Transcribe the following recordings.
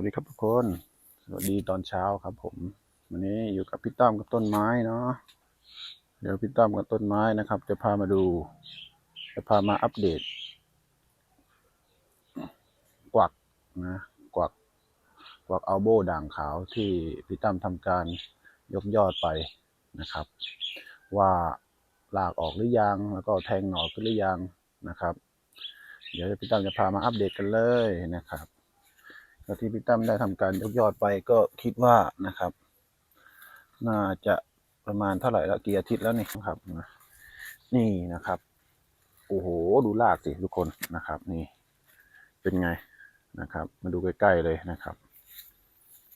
วัสดีครับทุกคน สวัสดีตอนเช้าครับ ผม วันนี้อยู่กับพี่ต้อมกับต้นไม้เนาะ เดี๋ยวพี่ต้อมกับต้นไม้นะครับ จะพามาดู จะพามาอัปเดต กวักนะ กวัก กวักอัลโบด่างขาวที่พี่ตั้มทำการยกยอดไปนะครับ ว่าลากออกหรือยัง แล้วก็แทงหน่อขึ้นหรือยังนะครับ เดี๋ยวพี่ตั้มจะพามาอัปเดตกันเลยนะครับ แล้วที่พี่ตั้มได้ทำการยกยอดไปก็คิดว่านะครับ น่าจะประมาณเท่าไหร่แล้วกี่อาทิตย์แล้วนี่ครับ นี่นะครับ โอ้โห ดูรากสิทุกคนนะครับ นี่ เป็นไงนะครับ มาดูใกล้ๆเลยนะครับ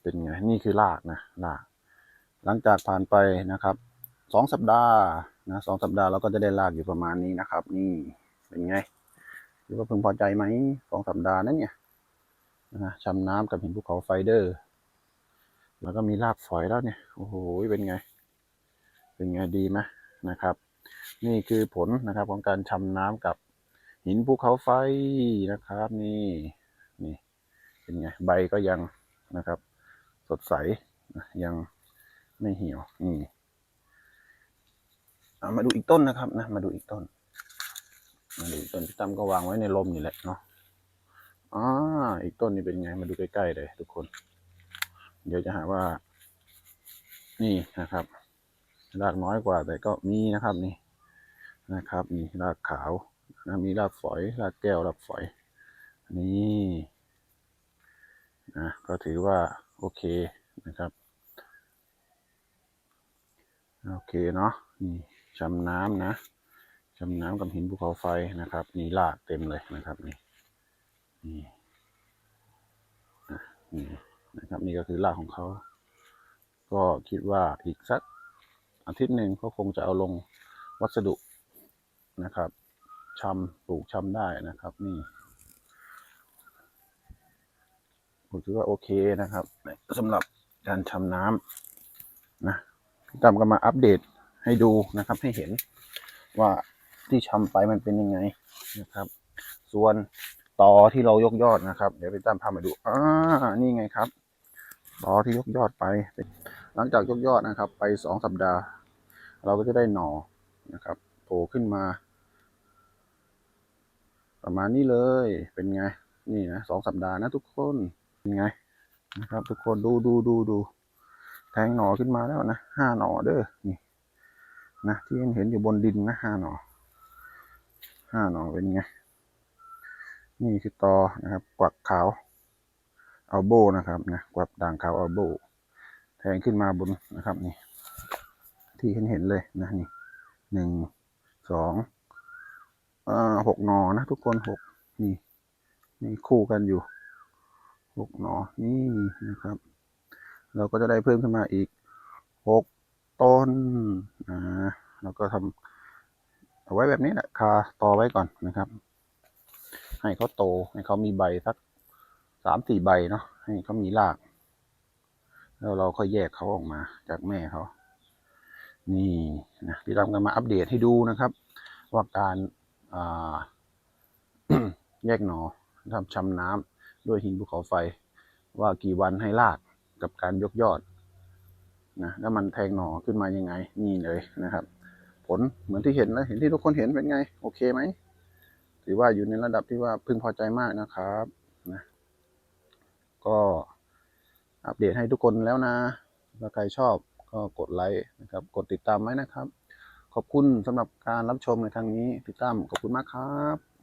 เป็นไง นี่คือรากนะราก หลังจากผ่านไปนะครับสองสัปดาห์นะสองสัปดาห์เราก็จะได้รากอยู่ประมาณนี้นะครับ นี่เป็นไงคิดว่าพึงพอใจไหมสองสัปดาห์นั้นเนี่ย นะชำน้ำกับหินภูเขาไฟเดอร์ แล้วก็มีรากฝอยแล้วเนี่ย โอ้โห เป็นไง เป็นไงดีไหมนะครับ นี่คือผลนะครับของการชำน้ำกับหินภูเขาไฟนะครับ นี่นี่เป็นไงใบก็ยังนะครับ สดใสยังไม่เหี่ยวนี่เอามาดูอีกต้นนะครับนะมาดูอีกต้น มาดูอีกต้นพี่ตั้มก็วางไว้ในลมนี่แหละเนาะ อ่าอีกต้นนี้เป็นไง มาดูใกล้ๆเลยทุกคน เดี๋ยวจะหาว่า นี่นะครับรากน้อยกว่า แต่ก็มีนะครับนี่นะครับ มีรากขาวนะมีรากฝอย รากแก้วรากฝอย นี่นะก็ถือว่าโอเคนะครับ โอเคเนาะนี่ชำน้ำนะชำน้ำกับหินภูเขาไฟนะครับ นี่รากเต็มเลยนะครับนี่นี่อะนี่ นี่ก็คือรากของเขา ก็คิดว่าอีกสักอาทิตย์หนึ่งเขาคงจะเอาลงวัสดุนะครับชำปลูกชำได้นะครับ นี่ผมคิดว่าโอเคนะครับสำหรับการชำน้ำนะตั้มก็มาอัปเดตให้ดูนะครับ ให้เห็นว่าที่ชำไปมันเป็นยังไงนะครับ ส่วนต่อที่เรายกยอดนะครับ เดี๋ยวพี่ตั้มพามาดูอ่านี่ไงครับ ต่อที่ยกยอดไป หลังจากยกยอดนะครับ ไปสองสัปดาห์ เราก็จะได้หน่อนะครับโผล่ขึ้นมา ประมาณนี้เลยเป็นไง นี่นะสองสัปดาห์นะทุกคนเป็นไงนะครับ ทุกคนดูดูดูดูแทงหน่อขึ้นมาแล้วนะห้าหน่อเด้อนี่นะที่เห็นอยู่บนดินนะห้าหน่อห้าหน่อเป็นไง นี่คือตอนะครับ กวักขาว อัลโบนะครับนะกวักด่างขาวอัลโบแทงขึ้นมาบนนะครับนี่ ที่เห็นเห็นเลยนะนี่หนึ่งสองอ่าหกหนอนะทุกคนหกนี่นี่คู่กันอยู่หกหนอนี่นะครับ เราก็จะได้เพิ่มขึ้นมาอีกหกต้นอ่าแล้วก็ทำเอาไว้แบบนี้แหละคาต่อไว้ก่อนนะครับ ให้เขาโตให้เขามีใบสัก สามสี่ใบเนาะให้เขามีราก แล้วเราค่อยแยกเขาออกมาจากแม่เขา นี่นะพี่ตั้มก็มาอัปเดตให้ดูนะครับ ว่าการาแยกหนอทำชำน้ำด้วยหินภูเขาไฟ ว่ากี่วันให้รากกับการยกยอดนะแล้วมันแทงหนอขึ้นมายังไง นี่เลยนะครับ ผลเหมือนที่เห็นแล้วเห็นที่ทุกคนเห็นเป็นไง โอเคไหมถือว่าอยู่ในระดับที่ว่าพึงพอใจมากนะครับนะ ก็อัปเดตให้ทุกคนแล้วนะถ้าใครชอบก็กดไลค์นะครับ กดติดตามไว้นะครับ ขอบคุณสำหรับการรับชมในครั้งนี้พี่ตั้มขอบคุณมากครับ